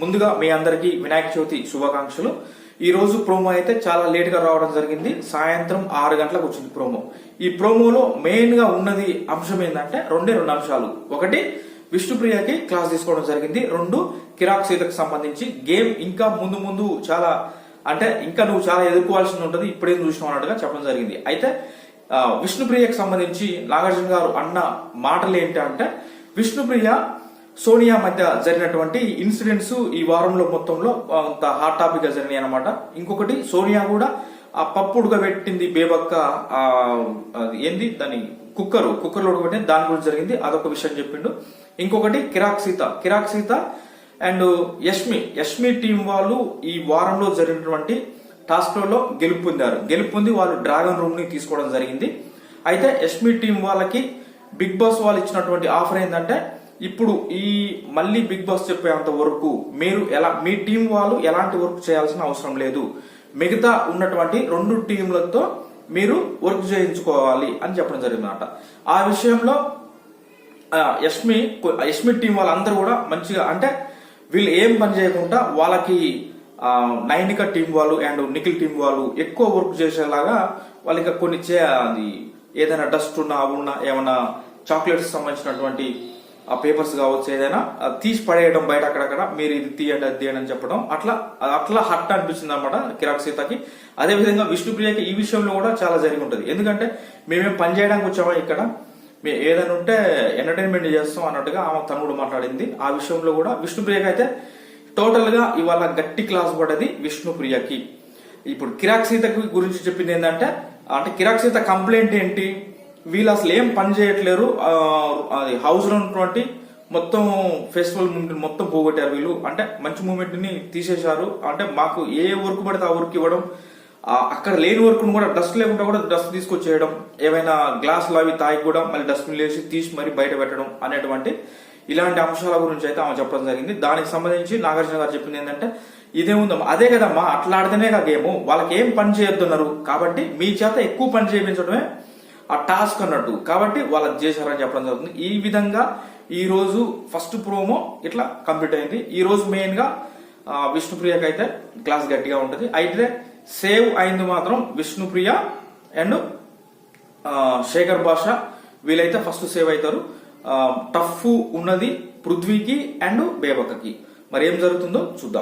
ముందుగా మీ అందరికీ వినాయక చవితి శుభాకాంక్షలు. ఈ రోజు ప్రోమో అయితే చాలా లేట్గా రావడం జరిగింది. సాయంత్రం ఆరు గంటలకు వచ్చింది ప్రోమో. ఈ ప్రోమోలో మెయిన్గా ఉన్నది అంశం ఏంటంటే రెండే రెండు అంశాలు. ఒకటి విష్ణుప్రియకి క్లాస్ తీసుకోవడం జరిగింది. రెండు కిరాక్ సీతకు సంబంధించి గేమ్ ఇంకా ముందు ముందు చాలా అంటే ఇంకా నువ్వు చాలా ఎదుర్కోవాల్సి ఉంటుంది. ఇప్పుడేం చూసినావు అన్నట్టుగా చెప్పడం జరిగింది. అయితే విష్ణుప్రియకు విష్ణుప్రియకి సంబంధించి నాగార్జున గారు అన్న మాటలు ఏంటంటే విష్ణుప్రియ సోనియా మధ్య జరిగినటువంటి ఇన్సిడెంట్స్ ఈ వారంలో మొత్తంలో అంత హాట్ టాపిక్గా జరిగినాయి అనమాట ఇంకొకటి సోనియా కూడా ఆ పప్పు ఉడకబెట్టింది బేబక్క ఆ ఏంది? దాని కుక్కర్ కుక్కర్లో ఉడకబెట్టింది దాని గురించి జరిగింది అదొక విషయం చెప్పిండు. ఇంకొకటి కిరాక్ సీత. కిరాక్ సీత అండ్ యష్మి. యష్మి టీం వాళ్ళు ఈ వారంలో జరిగినటువంటి టాస్క్లో గెలుపు పొందారు. గెలుపు పొంది వాళ్ళు డ్రాగన్ రూమ్ని తీసుకోవడం జరిగింది. అయితే యష్మి టీం వాళ్ళకి బిగ్ బాస్ వాళ్ళు ఇచ్చినటువంటి ఆఫర్ ఏంటంటే ఇప్పుడు ఈ మళ్ళీ బిగ్ బాస్ చెప్పేంత వరకు మీరు ఎలా మీ టీం వాళ్ళు ఎలాంటి వర్క్ చేయాల్సిన అవసరం లేదు. మిగతా ఉన్నటువంటి రెండు టీంలతో మీరు వర్క్ చేయించుకోవాలి అని చెప్పడం జరిగిందన్నమాట ఆ విషయంలో యష్మి యష్మి టీం వాళ్ళందరూ కూడా మంచిగా అంటే వీళ్ళు ఏం పని చేయకుండా వాళ్ళకి నైనిక టీం వాళ్ళు అండ్ నిఖిల్ టీం వాళ్ళు ఎక్కువ వర్క్ చేసేలాగా వాళ్ళకి కొన్ని చే ఏదైనా డస్ట్ ఉన్నా ఉన్నా ఏమైనా చాక్లెట్స్ సంబంధించినటువంటి ఆ పేపర్స్ కావచ్చు ఏదైనా తీసి పడేయడం బయట అక్కడక్కడ మీరు ఇది తీయండి అది తీయండి అని చెప్పడం. అట్లా అట్లా హట్ అనిపించింది అనమాట కిరాక్ సీతకి. అదే విధంగా విష్ణుప్రియకి ఈ విషయంలో కూడా చాలా జరిగి ఉంటుంది ఎందుకంటే మేమేం పని చేయడానికి వచ్చామా ఇక్కడ? మేము ఏదైనా ఉంటే ఎంటర్టైన్మెంట్ చేస్తాం అన్నట్టుగా ఆమె తను కూడా మాట్లాడింది. ఆ విషయంలో కూడా విష్ణుప్రియకి అయితే టోటల్గా ఇవాళ గట్టి క్లాస్ పడ్డది విష్ణుప్రియకి. ఇప్పుడు కిరాక్ సీతకి గురించి చెప్పింది ఏంటంటే అంటే కిరాక్ సీత కంప్లైంట్ ఏంటి? వీళ్ళు అసలు ఏం పని చేయట్లేరు. అది హౌస్లో ఉన్నటువంటి మొత్తం ఫెస్టివల్ మూమెంట్ మొత్తం పోగొట్టారు వీళ్ళు. అంటే మంచి మూమెంట్ని తీసేశారు. అంటే మాకు ఏ వర్క్ పడితే ఆ వర్క్ ఇవ్వడం అక్కడ లేని వర్క్ కూడా డస్ట్ లేకుండా కూడా డస్ట్ తీసుకొచ్చేయడం ఏమైనా గ్లాసులు అవి తాగి కూడా మళ్ళీ డస్ట్బిన్ వేసి తీసి మరి బయట పెట్టడం అనేటువంటి ఇలాంటి అంశాల గురించి అయితే ఆమె చెప్పడం జరిగింది. దానికి సంబంధించి నాగార్జున గారు చెప్పింది ఏంటంటే ఇదే ఉందమ్మా అదే కదమ్మా. అట్లా ఆడితేనే కదా గేమ్. వాళ్ళకి ఏం పని చేయొద్దున్నారు. కాబట్టి మీ చేత ఎక్కువ పని చేయించడమే ఆ టాస్క్ అన్నట్టు. కాబట్టి వాళ్ళకి చేశారని చెప్పడం జరుగుతుంది. ఈ విధంగా ఈ రోజు ఫస్ట్ ప్రోమో ఇట్లా కంప్లీట్ అయింది. ఈ రోజు మెయిన్గా విష్ణుప్రియకి అయితే క్లాస్ గట్టిగా ఉంటుంది. అయితే సేవ్ అయింది మాత్రం విష్ణుప్రియ అండ్ శేఖర్ భాష వీళ్ళైతే ఫస్ట్ సేవ్ అవుతారు. టఫ్ ఉన్నది పృథ్వీకి అండ్ బేబక్కకి. మరి ఏం జరుగుతుందో చూద్దాం.